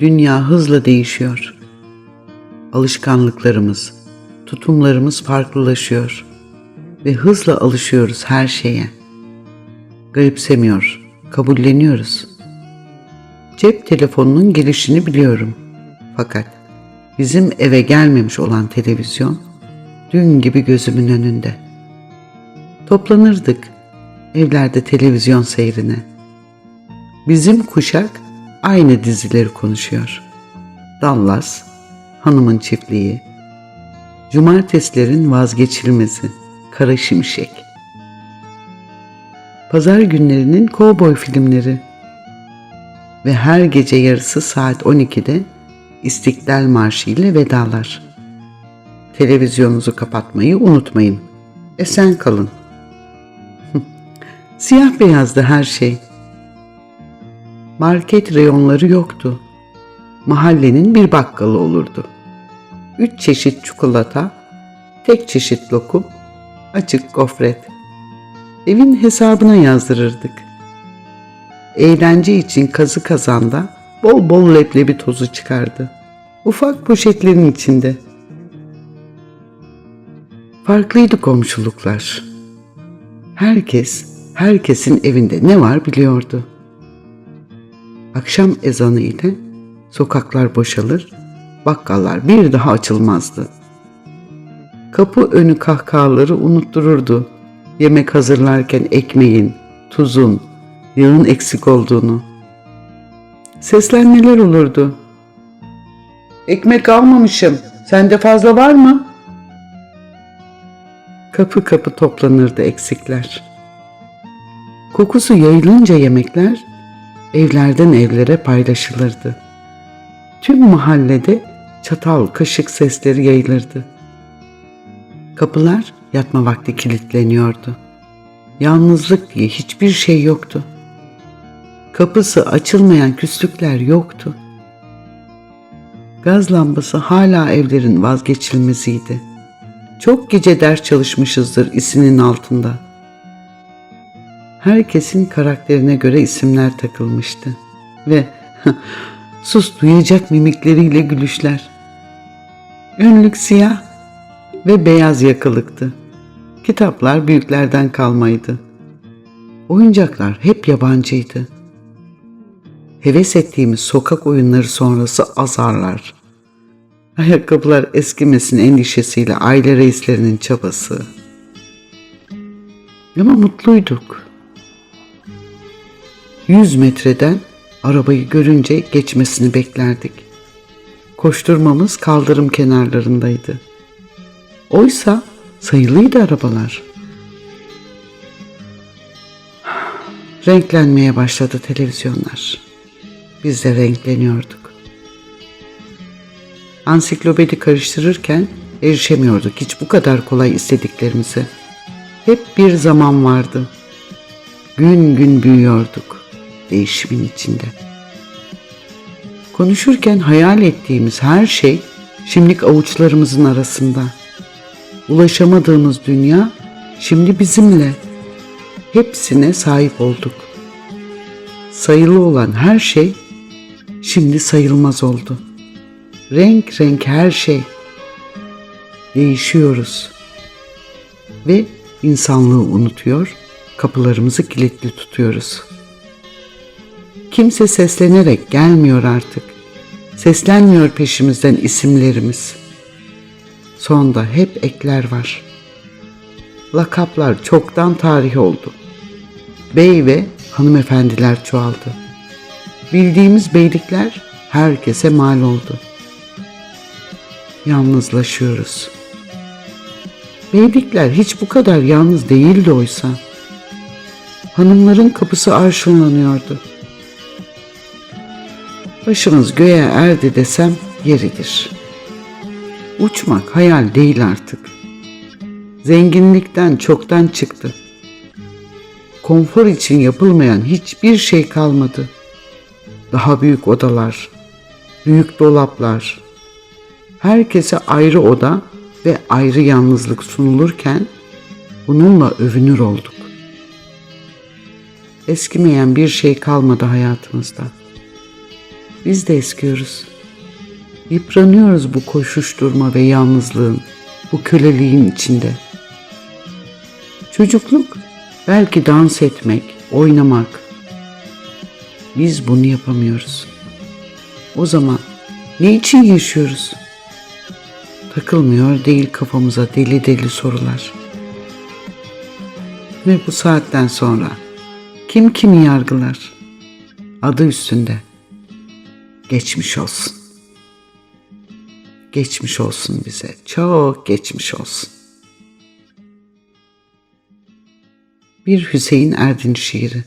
Dünya hızla değişiyor. Alışkanlıklarımız, tutumlarımız farklılaşıyor ve hızla alışıyoruz her şeye. Garipsemiyor, kabulleniyoruz. Cep telefonunun gelişini biliyorum. Fakat bizim eve gelmemiş olan televizyon dün gibi gözümün önünde. Toplanırdık evlerde televizyon seyrine. Bizim kuşak aynı dizileri konuşuyor. Dallas, Hanımın Çiftliği, Cumartesilerin Vazgeçilmezi, Kara Şimşek, Pazar günlerinin kovboy filmleri ve her gece yarısı saat 12'de İstiklal Marşı ile vedalar. Televizyonunuzu kapatmayı unutmayın. Esen kalın. Siyah beyazdı her şey. Market reyonları yoktu. Mahallenin bir bakkalı olurdu. Üç çeşit çikolata, tek çeşit lokum, açık gofret. Evin hesabına yazdırırdık. Eğlence için kazı kazanda bol bol leblebi tozu çıkardı. Ufak poşetlerin içinde. Farklıydı komşuluklar. Herkes, herkesin evinde ne var biliyordu. Akşam ezanı ile sokaklar boşalır, bakkallar bir daha açılmazdı. Kapı önü kahkahaları unuttururdu. Yemek hazırlarken ekmeğin, tuzun, yağın eksik olduğunu. Seslenmeler olurdu. Ekmek almamışım. Sende fazla var mı? Kapı kapı toplanırdı eksikler. Kokusu yayılınca yemekler evlerden evlere paylaşılırdı. Tüm mahallede çatal kaşık sesleri yayılırdı. Kapılar yatma vakti kilitleniyordu. Yalnızlık diye hiçbir şey yoktu. Kapısı açılmayan küslükler yoktu. Gaz lambası hala evlerin vazgeçilmeziydi. Çok gece ders çalışmışızdır isinin altında. Herkesin karakterine göre isimler takılmıştı ve sus duyacak mimikleriyle gülüşler. Önlük siyah ve beyaz yakılıktı. Kitaplar büyüklerden kalmaydı. Oyuncaklar hep yabancıydı. Heves ettiğimiz sokak oyunları sonrası azarlar. Ayakkabılar eskimesin endişesiyle aile reislerinin çabası. Ama mutluyduk. Yüz metreden arabayı görünce geçmesini beklerdik. Koşturmamız kaldırım kenarlarındaydı. Oysa sayılıydı arabalar. Renklenmeye başladı televizyonlar. Biz de renkleniyorduk. Ansiklopedi karıştırırken erişemiyorduk hiç bu kadar kolay istediklerimize. Hep bir zaman vardı. Gün gün büyüyorduk değişimin içinde. Konuşurken hayal ettiğimiz her şey şimdilik avuçlarımızın arasında. Ulaşamadığımız dünya şimdi bizimle. Hepsine sahip olduk. Sayılı olan her şey şimdi sayılmaz oldu. Renk renk her şey. Değişiyoruz. Ve insanlığı unutuyor, kapılarımızı kilitli tutuyoruz. Kimse seslenerek gelmiyor artık. Seslenmiyor peşimizden isimlerimiz. Sonda hep ekler var. Lakaplar çoktan tarih oldu. Bey ve hanımefendiler çoğaldı. Bildiğimiz beylikler herkese mal oldu. Yalnızlaşıyoruz. Beylikler hiç bu kadar yalnız değildi oysa. Hanımların kapısı arşınlanıyordu. Başımız göğe erdi desem yeridir. Uçmak hayal değil artık. Zenginlikten çoktan çıktı. Konfor için yapılmayan hiçbir şey kalmadı. Daha büyük odalar, büyük dolaplar, herkese ayrı oda ve ayrı yalnızlık sunulurken bununla övünür olduk. Eskimeyen bir şey kalmadı hayatımızda. Biz de eskiyoruz. Yıpranıyoruz bu koşuşturma ve yalnızlığın, bu köleliğin içinde. Çocukluk belki dans etmek, oynamak. Biz bunu yapamıyoruz. O zaman ne için yaşıyoruz? Takılmıyor değil kafamıza deli deli sorular. Ve bu saatten sonra kim kimi yargılar? Adı üstünde. Geçmiş olsun. Geçmiş olsun bize. Çok geçmiş olsun. Bir Hüseyin Erdinç şiiri.